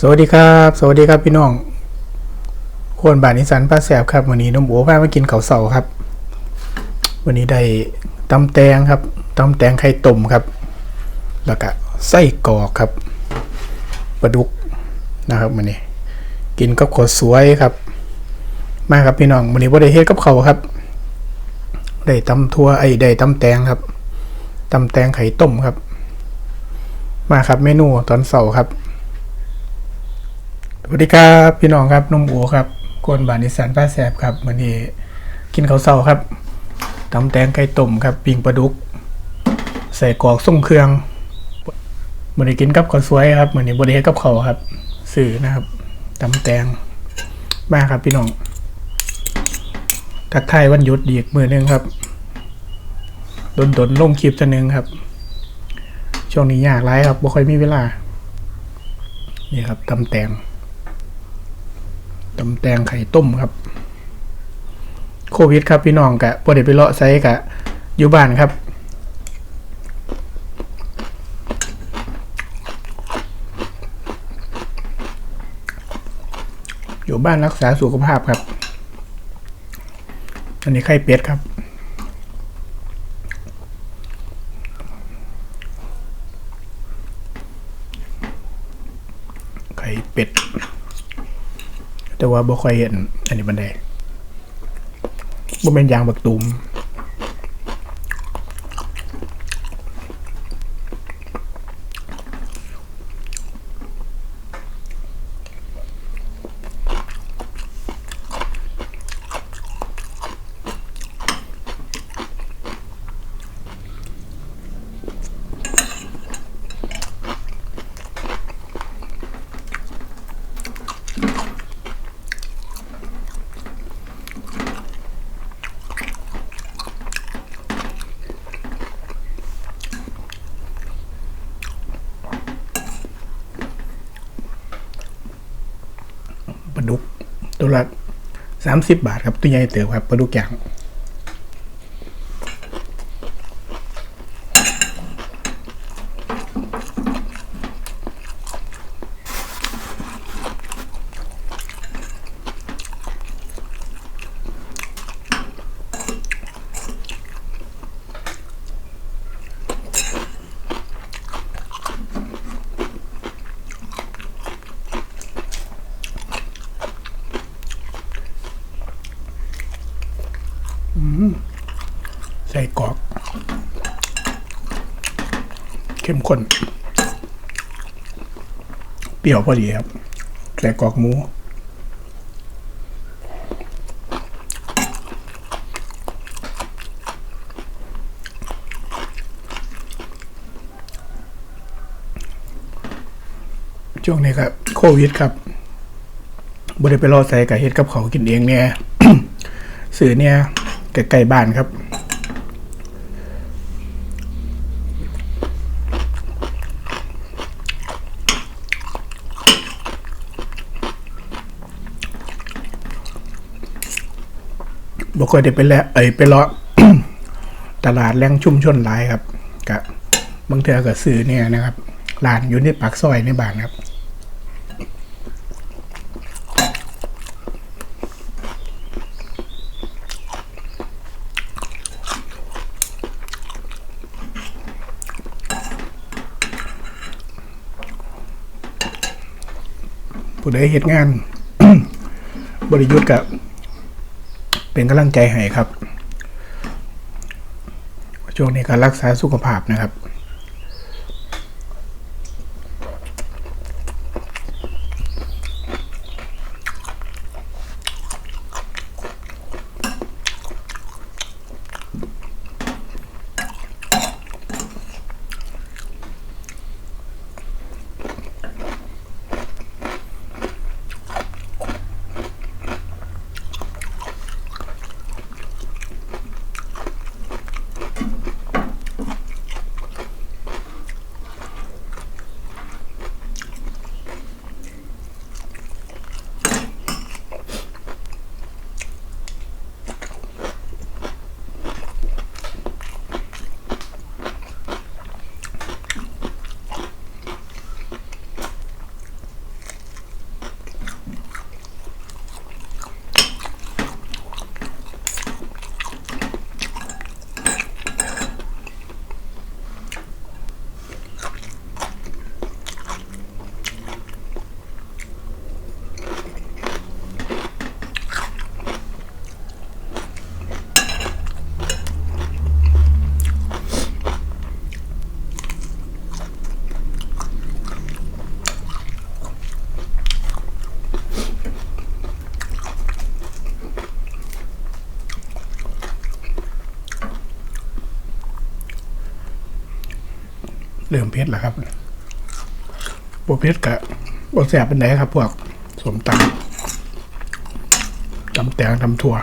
สวัสดีครับ สวัสดีครับพี่น้องคนบ้านนิสันป้าแสบครับวันนี้น้องโบพามากินข้าวเสาครับ วันนี้ได้ตำแตงครับตำแตงไข่ต้มครับ แล้วก็ไส้กรอกครับปลาดุกนะครับวันนี้ กินกับข้าวสวยครับ มาครับพี่น้องวันนี้บ่ได้เฮ็ดกับเขาครับ ได้ตำทั่วไอ้ได้ตำแตงครับตำแตงไข่ต้มครับ มาครับเมนูตอนเสาร์ครับ สวัสดีครับพี่น้องครับนุ่มอูครับกวนบานิสันป้าแสบครับวันนี้กินข้าวเสาครับตำแตงไก่ต้มครับปิ้งปลาดุก ใส่กรอกส่งเครื่องวันนี้กินกับข้าวสวยครับวันนี้บริเฮ็ดกับเขาวครับสื่อนะครับตำแตงมาครับพี่น้องทักทายวันหยุดอีกมือหนึงครับดนดนลงคลิปจะนึงครับ ช่วงนี้ยากไรครับบ่ค่อยมีเวลา นี่ครับตำแตง ตำแตงไข่ต้มครับ โควิดครับพี่น้องกะบ่ได้ไปเลาะไซกะอยู่บ้านครับอยู่บ้านรักษาสุขภาพครับ อันนี้ไข่เป็ดครับ ไข่เป็ด แต่ว่าบ่ค่อยเห็นอันนี้บันไดบ่เป็นยางบักตูมปลาดุก ตัวละสามสิบบาทครับตัวใหญ่เติบครับปลาดุกย่าง ใส่กรอก เข้มข้น เปรี้ยวพอดีครับ ใส่กรอกหมูช่วงนี้ครับโควิดครับบ่ได้ไปรอใส่กับเฮ็ดกับเขากินเองเนี่ยสื่อเนี่ย ใกล้ๆบ้านครับบ่ค่อยได้ไปแล้วเอ้ยไปเลาะตลาดแหล่งชุ่มชนหลายครับกะบางเทือก็ซื้อเนี่ยนะครับร้านอยู่ในปากซอยในบ้านครับ ผู้ใดเหตุงาน บริยุทธ์กับเป็นกำลังใจให้ครับ ช่วงนี้การรักษาสุขภาพนะครับ เริ่มเผ็ดแล้วครับบเผ็ดกะบแสบเป็นไหนครับ พวกสมตำตำแตงตำถั่ว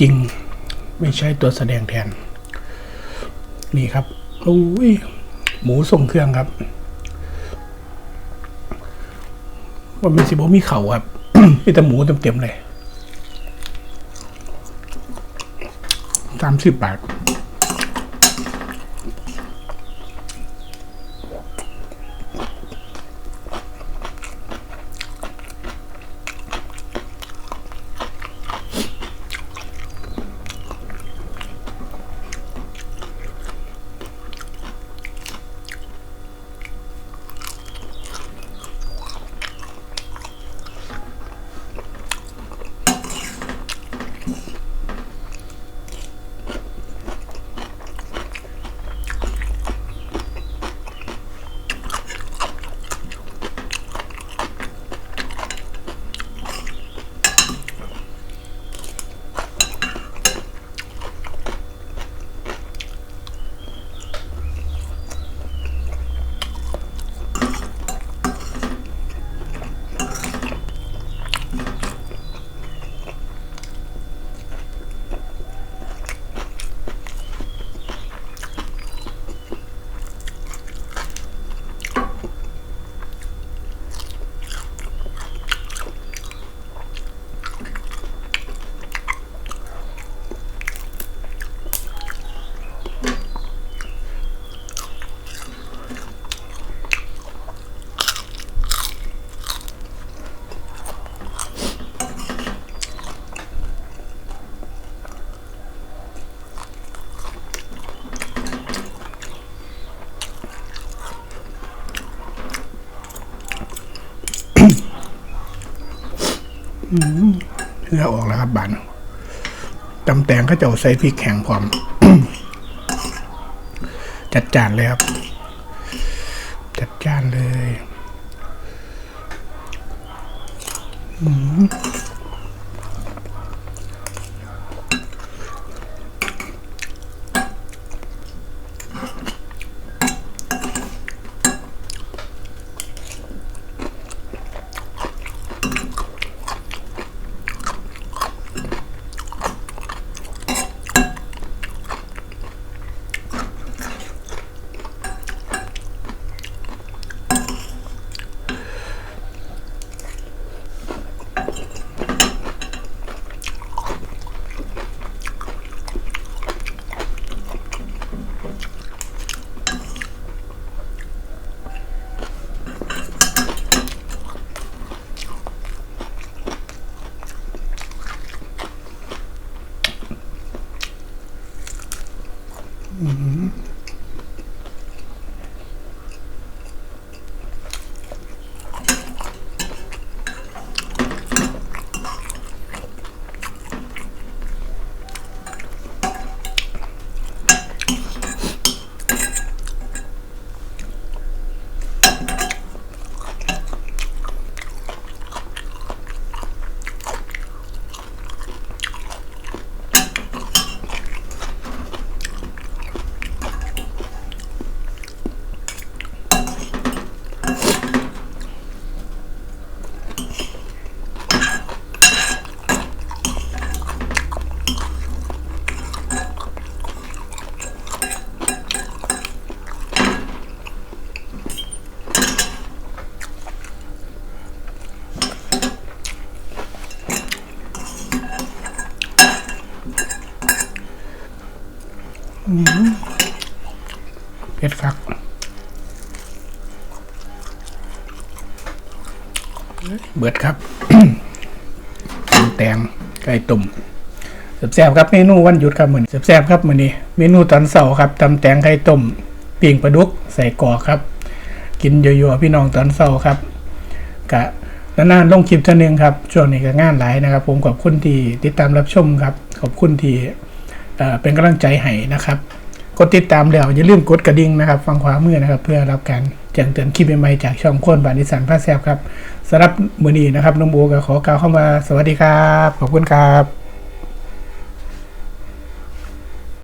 จริง ไม่ใช่ตัวแสดงแทน นี่ครับโอ้ยหมูส่งเครื่องครับว่ามันสิบมีเข่าครับมีแต่หมูเต็มๆเลยสามสิบบาท เนื้อออกแล้วครับบานตำแตงก็จะเอาใส่พริกแข็งพร้อม จัดจานเลยครับ เบ็ดคักเบิดครับตำแตงไก่ตุ่มแซ่บครับเมนูวันหยุดครับเหมือนแซ่บครับมือนี้ เมนูตอนเสาร์ครับตำแตงไก่ต้มปิ่งปลาดุกใส่กอครับ กินเยอะๆพี่น้องตอนเสาร์ครับกะนานๆลงคลิปเท่านึงครับช่วงนี้ก็งานหลายนะครับ ผมขอบคุณที่ติดตามรับชมครับ ขอบคุณที่ เป็นกำลังใจให้นะครับ กดติดตามแล้วอย่าลืมกดกระดิ่งนะครับ ฟังขวามือนะครับ เพื่อรับการแจ้งเตือนคลิปใหม่ๆจากช่องโคนบานิสันพาแซบครับสำหรับมือนี้นะครับน้องโบก็ขอกล่าวเข้ามาสวัสดีครับ ขอบคุณครับ